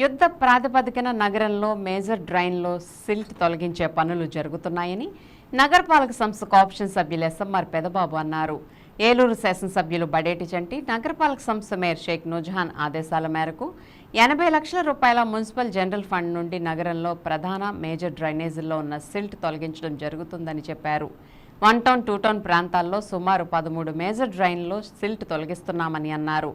యుద్ధ ప్రాతిపదికన నగరంలో మేజర్ డ్రైన్లో సిల్ట్ తొలగించే పనులు జరుగుతున్నాయని నగరపాలక సంస్థ ఆప్షన్ సభ్యులు ఎస్ఎంఆర్ పెదబాబు అన్నారు. ఏలూరు శాసనసభ్యులు బడేటి చంటి నగరపాలక సంస్థ మేయర్ షేక్ నుజహాన్ ఆదేశాల మేరకు ఎనభై లక్షల రూపాయల మున్సిపల్ జనరల్ ఫండ్ నుండి నగరంలో ప్రధాన మేజర్ డ్రైనేజీల్లో ఉన్న సిల్ట్ తొలగించడం జరుగుతుందని చెప్పారు. వన్ టౌన్ టూ టౌన్ ప్రాంతాల్లో సుమారు పదమూడు మేజర్ డ్రైన్లో సిల్ట్ తొలగిస్తున్నామని అన్నారు.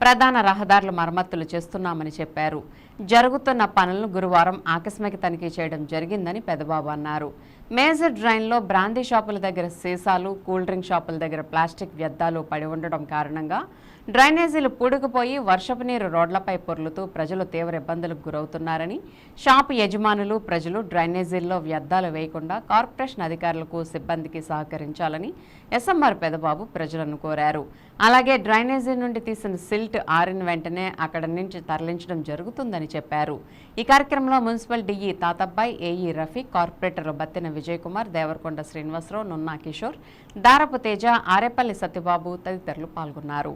ప్రధాన రహదారుల మరమ్మతులు చేస్తున్నామని చెప్పారు. జరుగుతున్న పనులను గురువారం ఆకస్మిక తనిఖీ చేయడం జరిగిందని పెదబాబు అన్నారు. మేజర్ డ్రైన్లో బ్రాందీ షాపుల దగ్గర సీసాలు కూల్ డ్రింక్ షాపుల దగ్గర ప్లాస్టిక్ వ్యర్థాలు పడి ఉండడం కారణంగా డ్రైనేజీలు పూడుకుపోయి వర్షపు నీరు రోడ్లపై పొర్లుతూ ప్రజలు తీవ్ర ఇబ్బందులకు గురవుతున్నారని షాపు యజమానులు ప్రజలు డ్రైనేజీల్లో వ్యర్థాలు వేయకుండా కార్పొరేషన్ అధికారులకు సిబ్బందికి సహకరించాలని ఎస్ఎంఆర్ పెదబాబు ప్రజలను కోరారు. అలాగే డ్రైనేజీ నుండి తీసిన సిల్ట్ ఆరిన వెంటనే అక్కడి నుంచి తరలించడం జరుగుతుందని చెప్పారు. ఈ కార్యక్రమంలో municipal DE Tatabbayi AE Rafiq corporator Battina Vijay Kumar Devarakonda Srinivasarao Nunna Kishore Darapu Teja Arepalli Satyababu తదితరులు పాల్గొన్నారు.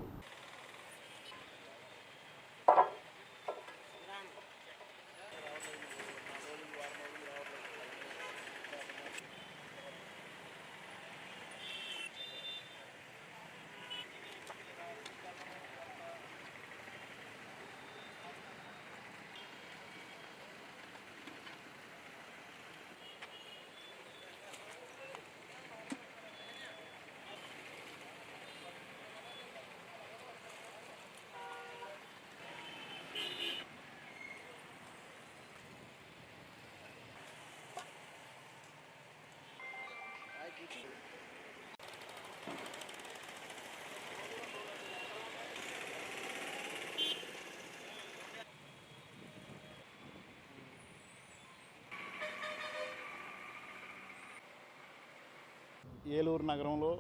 ఏలూరు నగరంలో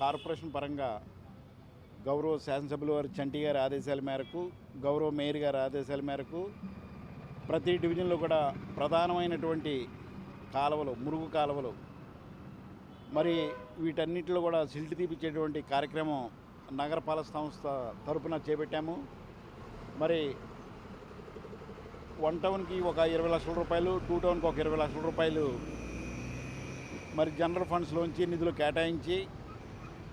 కార్పొరేషన్ పరంగా గౌరవ శాసనసభ్యుల వారి చంటి గారి ఆదేశాల మేరకు గౌరవ మేయర్ గారి ఆదేశాల మేరకు ప్రతి డివిజన్లో కూడా ప్రధానమైనటువంటి కాలువలు మురుగు కాలువలు మరి వీటన్నిటిలో కూడా సిల్ట్ తీపిచ్చేటువంటి కార్యక్రమం నగరపాలక సంస్థ తరపున చేపట్టాము. మరి వన్ టౌన్కి ఒక ఇరవై లక్షల రూపాయలు టూ టౌన్కి ఒక ఇరవై లక్షల రూపాయలు మరి జనరల్ ఫండ్స్లోంచి నిధులు కేటాయించి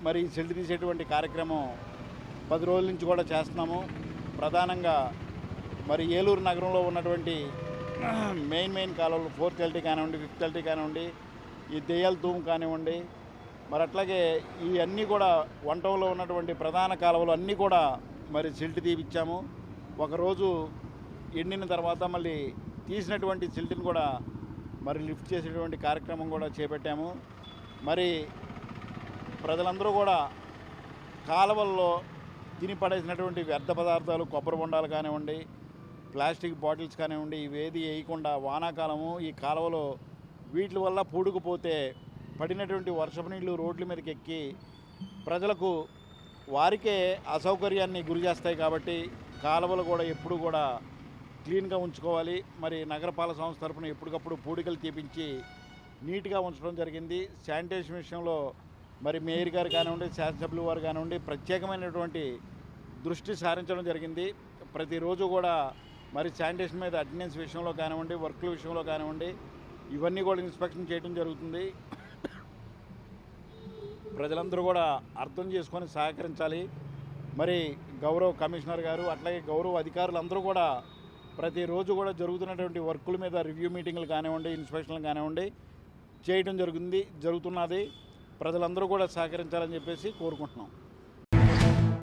మరి సెల్ తీసేటువంటి కార్యక్రమం పది రోజుల నుంచి కూడా చేస్తున్నాము. ప్రధానంగా మరి ఏలూరు నగరంలో ఉన్నటువంటి మెయిన్ మెయిన్ కాలువలు ఫోర్త్ ఎల్టీ కానివ్వండి ఫిఫ్త్ ఎల్టీ కానివ్వండి ఈ దెయ్యాల తూము కానివ్వండి మరి అట్లాగే ఇవన్నీ కూడా వంటంలో ఉన్నటువంటి ప్రధాన కాలువలు అన్నీ కూడా మరి సిల్ట్ తీపిచ్చాము. ఒకరోజు ఎండిన తర్వాత మళ్ళీ తీసినటువంటి సిల్ట్ని కూడా మరి లిఫ్ట్ చేసేటువంటి కార్యక్రమం కూడా చేపట్టాము. మరి ప్రజలందరూ కూడా కాలువల్లో తిని పడేసినటువంటి వ్యర్థ పదార్థాలు కొబ్బరి బొండాలు కానివ్వండి ప్లాస్టిక్ బాటిల్స్ కానివ్వండి ఇవేది వేయకుండా వానాకాలము ఈ కాలువలో వీటి వల్ల పూడుకుపోతే పడినటువంటి వర్షపు నీళ్ళు రోడ్ల మీదకి ఎక్కి ప్రజలకు వారికే అసౌకర్యాన్ని గురి చేస్తాయి కాబట్టి కాలువలు కూడా ఎప్పుడు కూడా క్లీన్గా ఉంచుకోవాలి. మరి నగరపాలక సంస్థ తరఫున ఎప్పటికప్పుడు పూడికలు తీపించి నీట్గా ఉంచడం జరిగింది. శానిటేషన్ విషయంలో మరి మేయర్ గారు కానివ్వండి శాసనసభ్యులు వారు కానివ్వండి ప్రత్యేకమైనటువంటి దృష్టి సారించడం జరిగింది. ప్రతిరోజు కూడా మరి శానిటేషన్ మీద అటెండెన్స్ విషయంలో కానివ్వండి వర్క్ల విషయంలో కానివ్వండి ఇవన్నీ కూడా ఇన్స్పెక్షన్ చేయడం జరుగుతుంది. ప్రజలందరూ కూడా అర్థం చేసుకొని సహకరించాలి. మరి గౌరవ కమిషనర్ గారు అట్లాగే గౌరవ అధికారులు అందరూ కూడా ప్రతిరోజు కూడా జరుగుతున్నటువంటి వర్కుల మీద రివ్యూ మీటింగ్లు కానివ్వండి ఇన్స్పెక్షన్లు కానివ్వండి చేయడం జరుగుతుంది జరుగుతున్నది. ప్రజలందరూ కూడా సహకరించాలని చెప్పేసి కోరుకుంటున్నాం.